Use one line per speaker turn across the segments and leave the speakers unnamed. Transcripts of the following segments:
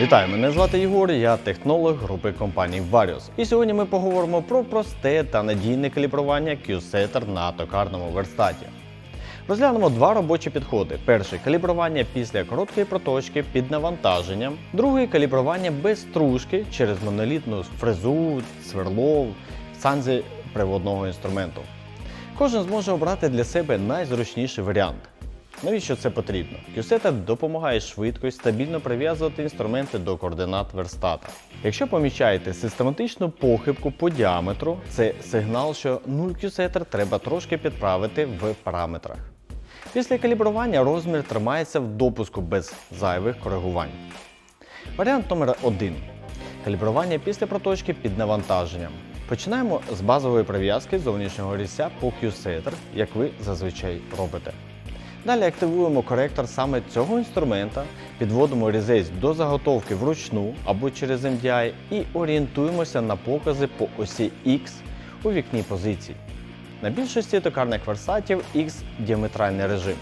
Вітаю, мене звати Єгор, я технолог групи компанії Varios. І сьогодні ми поговоримо про просте та надійне калібрування Q-Setter на токарному верстаті. Розглянемо два робочі підходи: перший калібрування після короткої проточки під навантаженням, другий калібрування без стружки через монолітну фрезу, сверло, санзі приводного інструменту. Кожен зможе обрати для себе найзручніший варіант. Навіщо це потрібно? QSET допомагає швидко і стабільно прив'язувати інструменти до координат верстата. Якщо помічаєте систематичну похибку по діаметру, це сигнал, що 0 QSETer треба трошки підправити в параметрах. Після калібрування розмір тримається в допуску без зайвих коригувань. Варіант номер 1. Калібрування після проточки під навантаженням. Починаємо з базової прив'язки зовнішнього різця по Q-Setter, як ви зазвичай робите. Далі активуємо коректор саме цього інструмента, підводимо різець до заготовки вручну або через MDI і орієнтуємося на покази по осі X у вікні позицій. На більшості токарних версатів X діаметральний режим.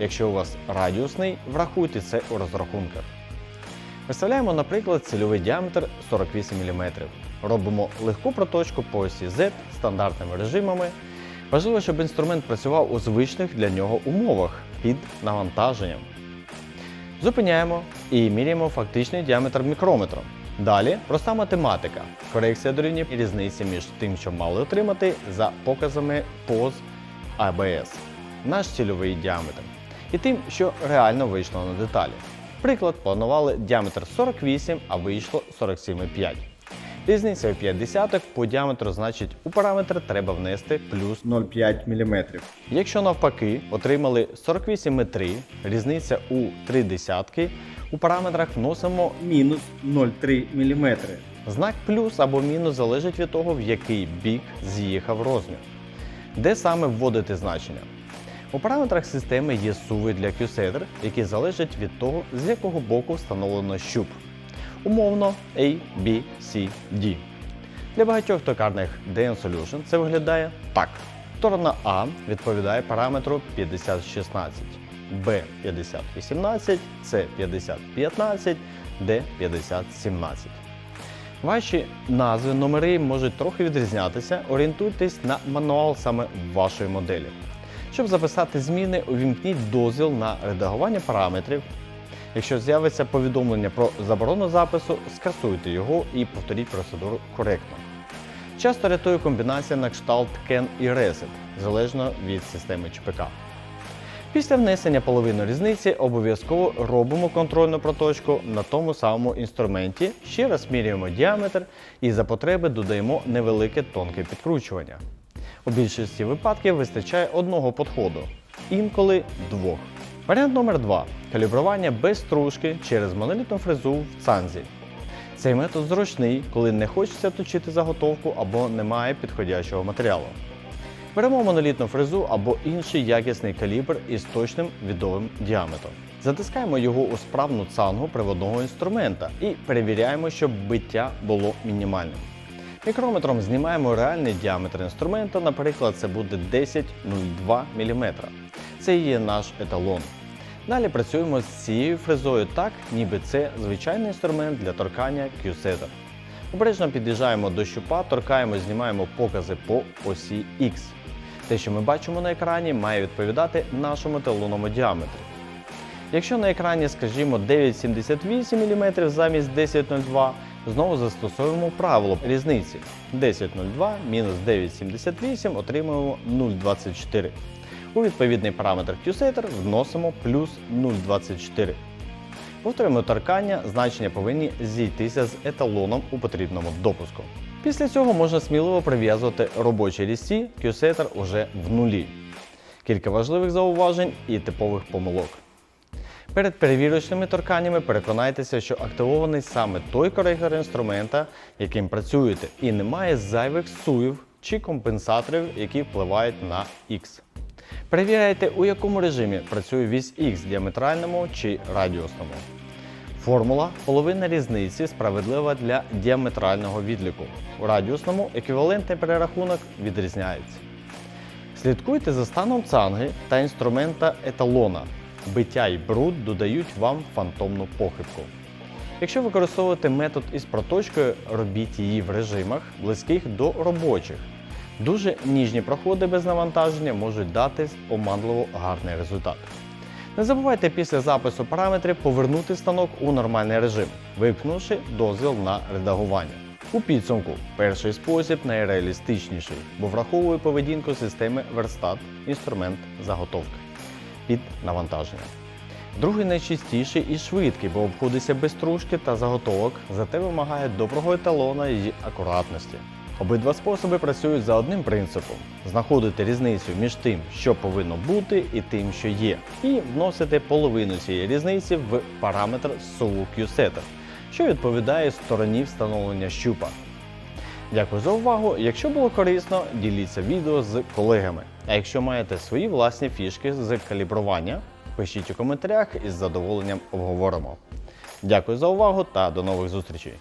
Якщо у вас радіусний, врахуйте це у розрахунках. Виставляємо, наприклад, цільовий діаметр 48 мм. Робимо легку проточку по осі Z стандартними режимами. Важливо, щоб інструмент працював у звичних для нього умовах під навантаженням. Зупиняємо і міряємо фактичний діаметр мікрометром. Далі проста математика. Корекція дорівнює різниці між тим, що мали отримати за показами поз ABS, наш цільовий діаметр, і тим, що реально вийшло на деталі. Приклад, планували діаметр 48, а вийшло 47,5. Різниця в 5 десяток по діаметру, значить у параметр треба внести плюс
0,5 мм.
Якщо навпаки отримали 48,3, різниця у 3 десятки, у параметрах вносимо
Мінус 0,3 мм.
знак плюс або мінус залежить від того, в який бік з'їхав розмір. Де саме вводити значення? У параметрах системи є суви для QSETer, які залежать від того, з якого боку встановлено щуп. Умовно A, B, C, D. Для багатьох токарних DN Solution це виглядає так. Сторона А відповідає параметру 5016, B 5018, C 5015, D 5017. Ваші назви, номери можуть трохи відрізнятися. Орієнтуйтесь на мануал саме вашої моделі. Щоб записати зміни, увімкніть дозвіл на редагування параметрів. Якщо з'явиться повідомлення про заборону запису, скасуйте його і повторіть процедуру коректно. Часто рятує комбінація на кшталт CAN і Reset, залежно від системи ЧПК. Після внесення половини різниці обов'язково робимо контрольну проточку на тому самому інструменті, ще раз міряємо діаметр і за потреби додаємо невелике тонке підкручування. У більшості випадків вистачає одного підходу, інколи двох. Варіант номер 2 калібрування без стружки через монолітну фрезу в цанзі. Цей метод зручний, коли не хочеться точити заготовку або немає підходящого матеріалу. Беремо монолітну фрезу або інший якісний калібр із точним відовим діаметром. Затискаємо його у справну цангу приводного інструмента і перевіряємо, щоб биття було мінімальним. Мікрометром знімаємо реальний діаметр інструмента, наприклад, це буде 10,02 мм. Це є наш еталон. Далі працюємо з цією фрезою так, ніби це звичайний інструмент для торкання Q-Setter. Обережно під'їжджаємо до щупа, торкаємо, знімаємо покази по осі X. Те, що ми бачимо на екрані, має відповідати нашому еталонному діаметрі. Якщо на екрані, скажімо, 9,78 мм замість 10,02, знову застосовуємо правило різниці. 10,02 мінус 9,78 отримуємо 0,24. У відповідний параметр QSetter вносимо плюс 0,24. Повторюємо торкання, значення повинні зійтися з еталоном у потрібному допуску. Після цього можна сміливо прив'язувати робочі різці QSetter уже в нулі. Кілька важливих зауважень і типових помилок. Перед перевірочними торканнями переконайтеся, що активований саме той коректор інструмента, яким працюєте, і немає зайвих суїв чи компенсаторів, які впливають на X. Перевіряйте, у якому режимі працює вісь X діаметральному чи радіусному. Формула половина різниці справедлива для діаметрального відліку. У радіусному еквівалентний перерахунок відрізняється. Слідкуйте за станом цанги та інструмента еталона. Биття і бруд додають вам фантомну похибку. Якщо використовувати метод із проточкою, робіть її в режимах, близьких до робочих. Дуже ніжні проходи без навантаження можуть дати оманливо гарний результат. Не забувайте після запису параметрів повернути станок у нормальний режим, вимкнувши дозвіл на редагування. У підсумку перший спосіб найреалістичніший, бо враховує поведінку системи верстат, інструмент заготовки під навантаженням. Другий найчистіший і швидкий, бо обходиться без стружки та заготовок, зате вимагає доброго еталона і акуратності. Обидва способи працюють за одним принципом: знаходити різницю між тим, що повинно бути, і тим, що є, і вносити половину цієї різниці в параметр SOU QSetter, що відповідає стороні встановлення щупа. Дякую за увагу. Якщо було корисно, діліться відео з колегами. А якщо маєте свої власні фішки з калібрування, пишіть у коментарях і з задоволенням обговоримо. Дякую за увагу та до нових зустрічей!